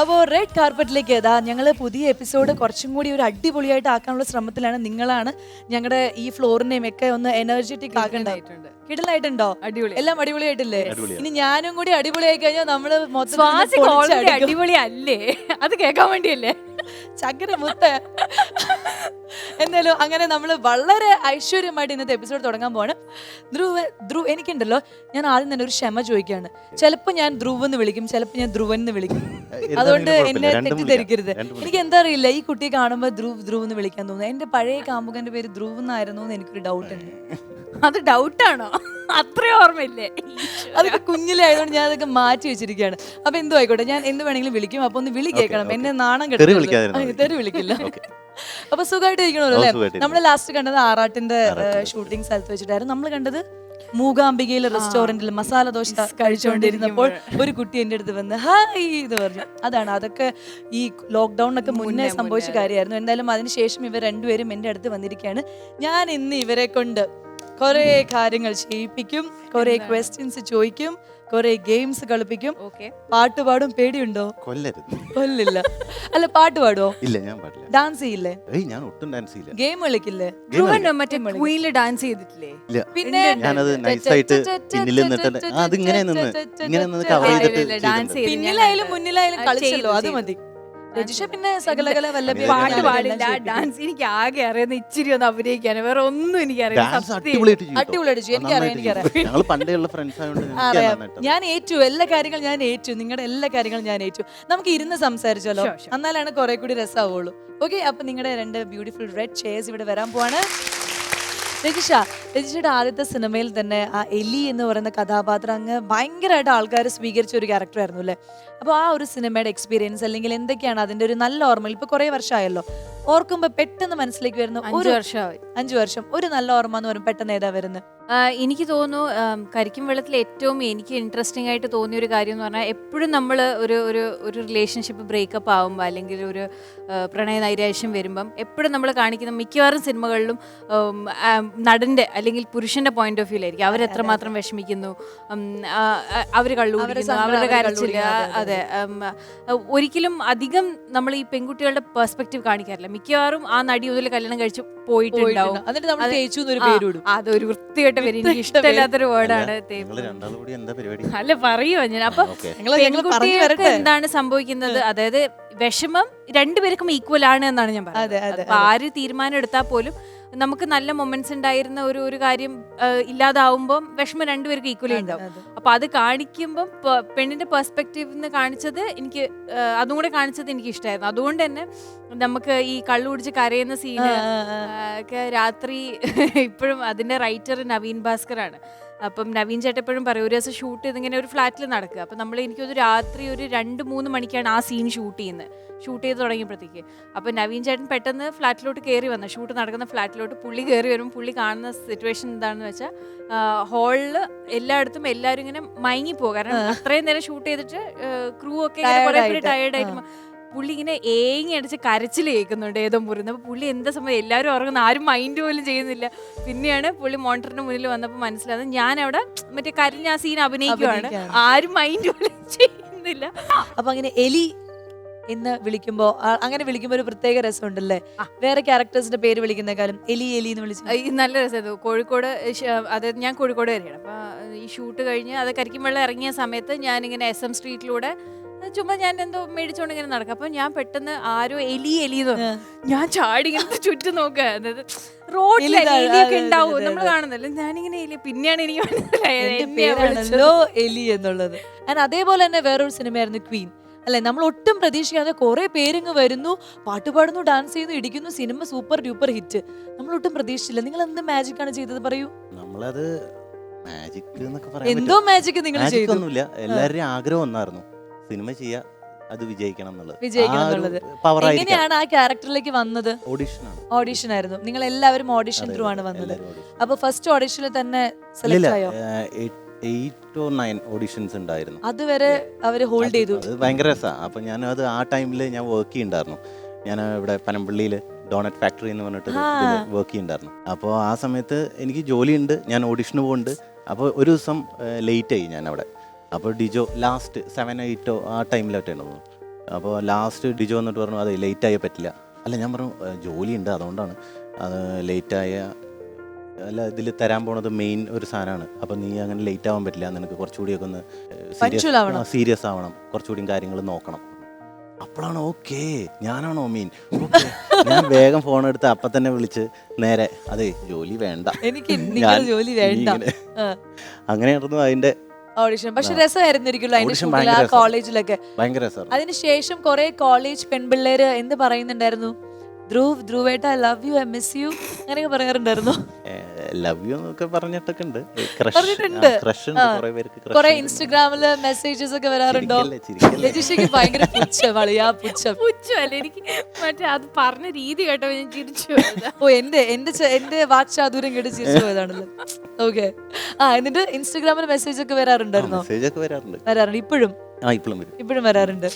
അപ്പോൾ റെഡ് കാർപ്പറ്റിലേക്ക് ഏതാ ഞങ്ങൾ പുതിയ എപ്പിസോഡ് കുറച്ചും കൂടി ഒരു അടിപൊളിയായിട്ട് ആക്കാനുള്ള ശ്രമത്തിലാണ് നിങ്ങളാണ് ഞങ്ങളുടെ ഈ ഫ്ലോറിനെയും ഒക്കെ ഒന്ന് എനർജറ്റിക് ആക്കേണ്ടതായിട്ടുണ്ട് കിടലായിട്ടുണ്ടോ. അടിപൊളി. എല്ലാം അടിപൊളിയായിട്ടില്ലേ? ഇനി ഞാനും കൂടി അടിപൊളിയായി കഴിഞ്ഞാൽ നമ്മൾ മൊത്തം അടിപൊളി അല്ലേ അത് കേൾക്കാൻ വേണ്ടിയല്ലേ? ചക്കര മുത്ത എന്തായാലും അങ്ങനെ നമ്മൾ വളരെ ഐശ്വര്യമായിട്ട് ഇന്നത്തെ എപ്പിസോഡ് തുടങ്ങാൻ പോവാണ്. ധ്രുവ ധ്രുവ് എനിക്കുണ്ടല്ലോ ഞാൻ ആദ്യം തന്നെ ഒരു ക്ഷമ ചോദിക്കുകയാണ് ചിലപ്പോൾ ഞാൻ ധ്രുവ് എന്ന് വിളിക്കും ചിലപ്പോൾ ഞാൻ ധ്രുവൻ എന്ന് വിളിക്കും അതുകൊണ്ട് എന്നെ. തെറ്റിദ്ധരിക്കരുത്. എനിക്ക് എന്താ അറിയില്ല ഈ കുട്ടിയെ കാണുമ്പോൾ ധ്രുവ് ധ്രുവ് എന്ന് വിളിക്കാൻ തോന്നുന്നു. എന്റെ പഴയ കാമുകന്റെ പേര് ധ്രുവ് എന്നായിരുന്നു എന്ന് എനിക്കൊരു ഡൗട്ട് ഉണ്ട്. അത് ഡൗട്ടാണോ? അത്ര ഓർമ്മയില്ലേ? അതൊക്കെ കുഞ്ഞിലെ ആയതുകൊണ്ട് ഞാൻ അതൊക്കെ മാറ്റി വെച്ചിരിക്കുകയാണ്. അപ്പൊ എന്തോ ആയിക്കോട്ടെ ഞാൻ എന്ത് വേണമെങ്കിലും വിളിക്കും. അപ്പൊ ഒന്ന് വിളി കേൾക്കണം. എന്നെ നാണം. തെറി വിളിക്കില്ല. അപ്പൊ സുഖമായിട്ട് ഇരിക്കണല്ലോ അല്ലെ നമ്മൾ ലാസ്റ്റ് കണ്ടത് ആറാട്ടിന്റെ ഷൂട്ടിംഗ് സ്ഥലത്ത് വെച്ചിട്ടായിരുന്നു. നമ്മൾ കണ്ടത് മൂകാംബികയിലെ റെസ്റ്റോറന്റിൽ മസാല ദോശ കഴിച്ചുകൊണ്ടിരുന്നപ്പോൾ ഒരു കുട്ടി എന്റെ അടുത്ത് വന്ന് ഹായ് എന്ന് പറഞ്ഞു. അതാണ്. അതൊക്കെ ഈ ലോക്ക്ഡൌണിനൊക്കെ മുന്നേ സംഭവിച്ച കാര്യമായിരുന്നു. എന്തായാലും അതിനുശേഷം ഇവർ രണ്ടുപേരും എന്റെ അടുത്ത് വന്നിരിക്കുകയാണ്. ഞാൻ ഇന്ന് ഇവരെ കൊണ്ട് കുറേ കാര്യങ്ങൾ ചെയ്യിപ്പിക്കും കുറേ ക്വസ്റ്റ്യൻസ് ചോദിക്കും കുറെ ഗെയിംസ് കളിപ്പിക്കും. പാട്ട് പാടും പേടിയുണ്ടോ? കൊല്ലരുത്. കൊല്ലില്ല. അല്ല പാട്ട് പാടുവോ? ഇല്ല ഞാൻ പാടില്ല. ഡാൻസ് ചെയ്യില്ലേ? ഞാൻ ഒട്ടും ഡാൻസ് ചെയ്യില്ല. ഗെയിം കളിക്കില്ലേ? മറ്റേ ക്വീനിൽ ഡാൻസ് ചെയ്തിട്ടില്ലേ? പിന്നെ ഞാനത് നൈസായിട്ട് പിന്നിൽ നിന്നിട്ട് ആ, അത് ഇങ്ങനെ നിന്ന് ഇങ്ങനെ നിന്ന് കവർ ചെയ്തിട്ട് പിന്നിലായാലും മുന്നിലായാലും കളിച്ചല്ലോ അത് മതി. രജിഷ പിന്നെ സകലകല വല്ലഭ്യ പാട്ട് പാടില്ല. ഡാൻസ് എനിക്ക് ആകെ അറിയുന്ന ഇച്ചിരി ഒന്ന് അഭിനയിക്കാനും. വേറെ ഒന്നും എനിക്ക് ഡാൻസ് അറിയാം അടിപൊളിയായിട്ട് കേട്ടോ. അടിപൊളിയായിട്ട് ചെയ്യും. എനിക്കറിയാം, നന്നായിട്ട് ചെയ്യും. ഞങ്ങൾ പണ്ടേ ഉള്ള ഫ്രണ്ട്സ് ആയതുകൊണ്ട് എനിക്ക് അറിയാം നന്നായിട്ട് ഞാൻ ഏറ്റു. എല്ലാ കാര്യങ്ങളും ഞാൻ ഏറ്റു. നിങ്ങളുടെ എല്ലാ കാര്യങ്ങളും ഞാൻ ഏറ്റു. നമുക്ക് ഇരുന്ന് സംസാരിച്ചാലോ. എന്നാലാണ് കുറെ കൂടി രസമാവുള്ളൂ ഓക്കെ അപ്പൊ നിങ്ങളുടെ രണ്ട് ബ്യൂട്ടിഫുൾ റെഡ് ചെയർസ് ഇവിടെ വരാൻ പോവാണ്. രജിഷ രജിഷയുടെ ആദ്യത്തെ സിനിമയിൽ തന്നെ ആ എലി എന്ന് പറയുന്ന കഥാപാത്രം അങ്ങ് ഭയങ്കരമായിട്ട് ആൾക്കാർ സ്വീകരിച്ച ഒരു ക്യാരക്ടർ ആയിരുന്നു അല്ലേ? അപ്പോൾ ആ ഒരു സിനിമയുടെ എക്സ്പീരിയൻസ് അല്ലെങ്കിൽ എന്തൊക്കെയാണ് അതിന്റെ ഒരു നല്ല ഓർമ്മ? ഇപ്പൊ കുറെ വർഷമായല്ലോ. ഓർക്കുമ്പോൾ പെട്ടെന്ന് മനസ്സിലേക്ക് വരുന്ന ഒരു വർഷമായി. അഞ്ചു വർഷം. ഒരു നല്ല ഓർമ്മ എന്ന് പറയുമ്പോൾ പെട്ടെന്ന് ഏതാ വരുന്നത് എനിക്ക് തോന്നുന്നു കരിക്കും വെള്ളത്തിൽ ഏറ്റവും എനിക്ക് ഇൻട്രസ്റ്റിംഗ് ആയിട്ട് തോന്നിയ ഒരു കാര്യം എന്ന് പറഞ്ഞാൽ എപ്പോഴും നമ്മൾ ഒരു ഒരു ഒരു റിലേഷൻഷിപ്പ് ബ്രേക്കപ്പ് ആകുമ്പോൾ അല്ലെങ്കിൽ ഒരു പ്രണയ നൈരാശ്യം വരുമ്പം എപ്പോഴും നമ്മൾ കാണിക്കുന്ന മിക്കവാറും സിനിമകളിലും നടന്റെ അല്ലെങ്കിൽ പുരുഷന്റെ പോയിന്റ് ഓഫ് വ്യൂലായിരിക്കും അവരെത്രമാത്രം വിഷമിക്കുന്നു അവർ കള്ളു അവരുടെ കുടിക്കുന്നു, അതെ, ഒരിക്കലും അധികം നമ്മൾ ഈ പെൺകുട്ടികളുടെ പെർസ്പെക്റ്റീവ് കാണിക്കാറില്ല. മിക്കവാറും ആ നടി മുതൽ കല്യാണം കഴിച്ച് പോയിട്ടുണ്ടാവും. അതൊരു നമ്മൾ ആ, പേര് എനിക്ക് ഇഷ്ടമില്ലാത്തൊരു വേർഡാണ് അല്ല പറയുമോ ഞാൻ. അപ്പൊ പെൺകുട്ടികൾക്ക് എന്താണ് സംഭവിക്കുന്നത്? അതായത് വിഷമം രണ്ടുപേർക്കും ഈക്വൽ ആണ് എന്നാണ് ഞാൻ പറയുന്നത്. ആര് തീരുമാനം എടുത്താൽ പോലും നമുക്ക് നല്ല മൊമെന്റ്സ് ഉണ്ടായിരുന്ന ഒരു ഒരു കാര്യം ഇല്ലാതാവുമ്പം വിഷമം രണ്ടുപേർക്കും ഈക്വലി ഉണ്ടാവും. അപ്പൊ അത് കാണിക്കുമ്പം പെണ്ണിന്റെ പെർസ്പെക്റ്റീവ് നിന്ന് കാണിച്ചത് എനിക്ക് അതും കൂടെ കാണിച്ചത് എനിക്ക് ഇഷ്ടമായിരുന്നു അതുകൊണ്ട് തന്നെ നമുക്ക് ഈ കള്ളു കുടിച്ച് കരയുന്ന സീന്. ഒക്കെ രാത്രി ഇപ്പോഴും അതിന്റെ റൈറ്റർ നവീൻ ഭാസ്കറാണ് അപ്പം നവീൻ ചേട്ടൻ എപ്പോഴും പറയും ഒരു ദിവസം ഷൂട്ട് ചെയ്തിങ്ങനെ ഒരു ഫ്ലാറ്റിൽ നടക്കുക. അപ്പം നമ്മൾ എനിക്കൊരു രാത്രി ഒരു രണ്ട് മൂന്ന് മണിക്കാണ് ആ സീൻ ഷൂട്ട് ചെയ്യുന്നത്. ഷൂട്ട് ചെയ്ത് തുടങ്ങിയപ്പോഴത്തേക്ക്. അപ്പം നവീൻ ചേട്ടൻ പെട്ടെന്ന് ഫ്ലാറ്റിലോട്ട് കയറി വന്നു. ഷൂട്ട് നടക്കുന്ന ഫ്ലാറ്റിലോട്ട് പുള്ളി കയറി വരും പുള്ളി കാണുന്ന സിറ്റുവേഷൻ എന്താണെന്ന് വെച്ചാൽ ഹാളിൽ എല്ലായിടത്തും എല്ലാവരും ഇങ്ങനെ മയങ്ങിപ്പോകും കാരണം അത്രയും നേരം ഷൂട്ട് ചെയ്തിട്ട് ക്രൂ ഒക്കെ ടയർഡായിട്ട് പുള്ളി ഇങ്ങനെ ഏങ്ങി അടിച്ച് കരച്ചിൽ കേൾക്കുന്നുണ്ട് ഏതോ മുറിന്ന്. അപ്പോൾ പുള്ളി എന്താ സമയം എല്ലാവരും ഉറങ്ങുന്നു ആരും മൈൻഡ് പോലും ചെയ്യുന്നില്ല. പിന്നെയാണ് പുള്ളി മോണിറ്ററിന് മുന്നിൽ വന്നപ്പോൾ മനസ്സിലായത് ഞാൻ അവിടെ മറ്റേ കരഞ്ഞ ആ സീൻ അഭിനയിക്കുകയാണ്. ആരും മൈൻഡ് പോലും ചെയ്യുന്നില്ല. അപ്പൊ അങ്ങനെ എലി എന്ന് വിളിക്കുമ്പോ അങ്ങനെ വിളിക്കുമ്പോ ഒരു പ്രത്യേക രസമുണ്ടല്ലേ. വേറെ ക്യാരക്ടേഴ്സിന്റെ പേര് വിളിക്കുന്നേക്കാളും എലി എലി എന്ന് വിളിച്ചു നല്ല രസമായിരുന്നു കോഴിക്കോട് അതായത് ഞാൻ കോഴിക്കോട് വരെയാണ്. അപ്പൊ ഈ ഷൂട്ട് കഴിഞ്ഞ് അത് കരിക്കുമ്പള്ള ഇറങ്ങിയ സമയത്ത് ഞാനിങ്ങനെ എസ് എം സ്ട്രീറ്റിലൂടെ ചുമ്മാ ഞാൻ എന്തോ മേടിച്ചോണ്ട് ഇങ്ങനെ നടക്കും. അപ്പൊ ഞാൻ പെട്ടെന്ന് ആരോ എലി എലി ഞാൻ ചാടി ഇങ്ങനെ ചുറ്റും നോക്കുക. അതായത് റോഡിൽ എലിയൊക്കെ ഉണ്ടാവും. നമ്മൾ. കാണുന്നല്ലോ ഞാനിങ്ങനെ എലി പിന്നെയാണ് എനിക്ക് മനസ്സിലായത്. എലി എന്നുള്ളത്. ഞാൻ അതേപോലെ തന്നെ വേറൊരു സിനിമയായിരുന്നു ക്വീൻ അല്ലെ? നമ്മൾ ഒട്ടും പ്രതീക്ഷിക്കാതെ കുറെ പേരിങ്ങ് വരുന്നു പാട്ടുപാടുന്നു ഡാൻസ് ചെയ്യുന്നു ഇടിക്കുന്നു. സിനിമ സൂപ്പർ ഡ്യൂപ്പർ ഹിറ്റ് നമ്മൾ ഒട്ടും പ്രതീക്ഷിച്ചില്ല. നിങ്ങൾ എന്ത് മാജിക് ആണ് ചെയ്തത് പറയൂ? നമ്മളത് മാജിക് എന്നൊക്കെ പറയാം എന്തോ മാജിക് നിങ്ങൾ ചെയ്തൊന്നുമില്ല ചെയ്തു. എല്ലാവരുടെയും ആഗ്രഹം ഒന്നായിരുന്നു. സിനിമ ചെയ്യാ അത് വിജയിക്കണം എന്നുള്ളത്. എങ്ങനെയാണ് ആ ക്യാരക്ടറിലേക്ക് വന്നത്? ഓഡിഷനാണ് ഓഡിഷൻ ആയിരുന്നു. നിങ്ങൾ എല്ലാവരും ഓഡിഷൻ ത്രൂ ആണ് വന്നത്. അപ്പൊ ഫസ്റ്റ് ഓഡിഷനിൽ തന്നെ സെലക്ട് ആയോ? എയ്റ്റ് ഓർ നയൻ ഓഡിഷൻസ് ഉണ്ടായിരുന്നു. അതുവരെ അവർ ഹോൾഡ് ചെയ്തു. അത് ഭയങ്കര രസമാണ് അപ്പം ഞാൻ അത് ആ ടൈമിൽ ഞാൻ വർക്ക് ചെയ്യുന്നുണ്ടായിരുന്നു ഞാൻ ഇവിടെ പനമ്പള്ളിയിൽ ഡോണറ്റ് ഫാക്ടറി എന്ന് പറഞ്ഞിട്ട്. വർക്ക് ചെയ്യുന്നുണ്ടായിരുന്നു അപ്പോൾ ആ സമയത്ത് എനിക്ക് ജോലിയുണ്ട് ഞാൻ ഓഡിഷന് പോകുന്നുണ്ട് അപ്പോൾ ഒരു ദിവസം ലേറ്റ് ആയി ഞാൻ അവിടെ അപ്പോൾ ഡിജോ ലാസ്റ്റ് സെവൻ എയ്റ്റോ ആ ടൈമിലായിട്ടാണ് അപ്പോൾ ലാസ്റ്റ് ഡിജോ എന്നിട്ട് പറഞ്ഞു അതെ ലേറ്റ് ആയേ പറ്റില്ല. അല്ല ഞാൻ പറഞ്ഞു ജോലി ജോലിയുണ്ട് അതുകൊണ്ടാണ്. അത് ലേറ്റായ അല്ല ഇതിൽ തരാൻ പോണത് മെയിൻ ഒരു സാധനമാണ്. അപ്പം നീ അങ്ങനെ ലേറ്റ് ആവാൻ പറ്റില്ല നിനക്ക് കുറച്ചുകൂടിയൊക്കെ ഒന്ന് സീരിയസ് ആവണം. സീരിയസ് ആവണം. കുറച്ചുകൂടിയും കാര്യങ്ങൾ നോക്കണം. അപ്പോഴാണ് ഓക്കേ ഞാനാണോ മീൻ. ഞാൻ വേഗം ഫോൺ എടുത്ത് അപ്പം തന്നെ വിളിച്ച് നേരെ അതെ ജോലി വേണ്ട. എനിക്ക് ജോലി വേണ്ട. അങ്ങനെയായിരുന്നു അതിന്റെ ഓഡിഷൻ പക്ഷെ രസമായിരുന്നിരിക്കുമല്ലോ അതിന്റെ Audition ആ കോളേജിലൊക്കെ അതിനുശേഷം കുറെ കോളേജ് പെൺപിള്ളേര് എന്ത് പറയുന്നുണ്ടായിരുന്നു? Dhruv ധ്രുവേട്ട I love you I miss you അങ്ങനെയൊക്കെ പറയാറുണ്ടായിരുന്നു. ലവ് യു എന്നൊക്കെ പറഞ്ഞിട്ടൊക്കെ ഉണ്ട്. പറഞ്ഞിട്ടുണ്ട്. കുറെ ഇൻസ്റ്റഗ്രാമിൽ മെസ്സേജസ് ഒക്കെ വരാറുണ്ടോ. രജിഷയ്ക്ക് ഭയങ്കര പുച്ഛം അളിയാ പുച്ഛം. പുച്ഛമല്ല? എനിക്ക് മറ്റേ അത് പറഞ്ഞ രീതി കേട്ടോ ഞാൻ ചിരിച്ചു ഓ എന്റെ എന്റെ എന്റെ വാക്ചാതുര്യം കേട്ട് ചിരിച്ചു പോയതാണല്ലോ. ഓക്കെ ആ എന്നിട്ട് ഇൻസ്റ്റാഗ്രാമിൽ മെസ്സേജ് ഒക്കെ വരാറുണ്ടായിരുന്നോ? മെസ്സേജ് ഒക്കെ വരാറുണ്ട്. വരാറുണ്ട്. ഇപ്പോഴും? ആ ഇപ്പോഴും വരും. ഇപ്പോഴും വരാറുണ്ട്.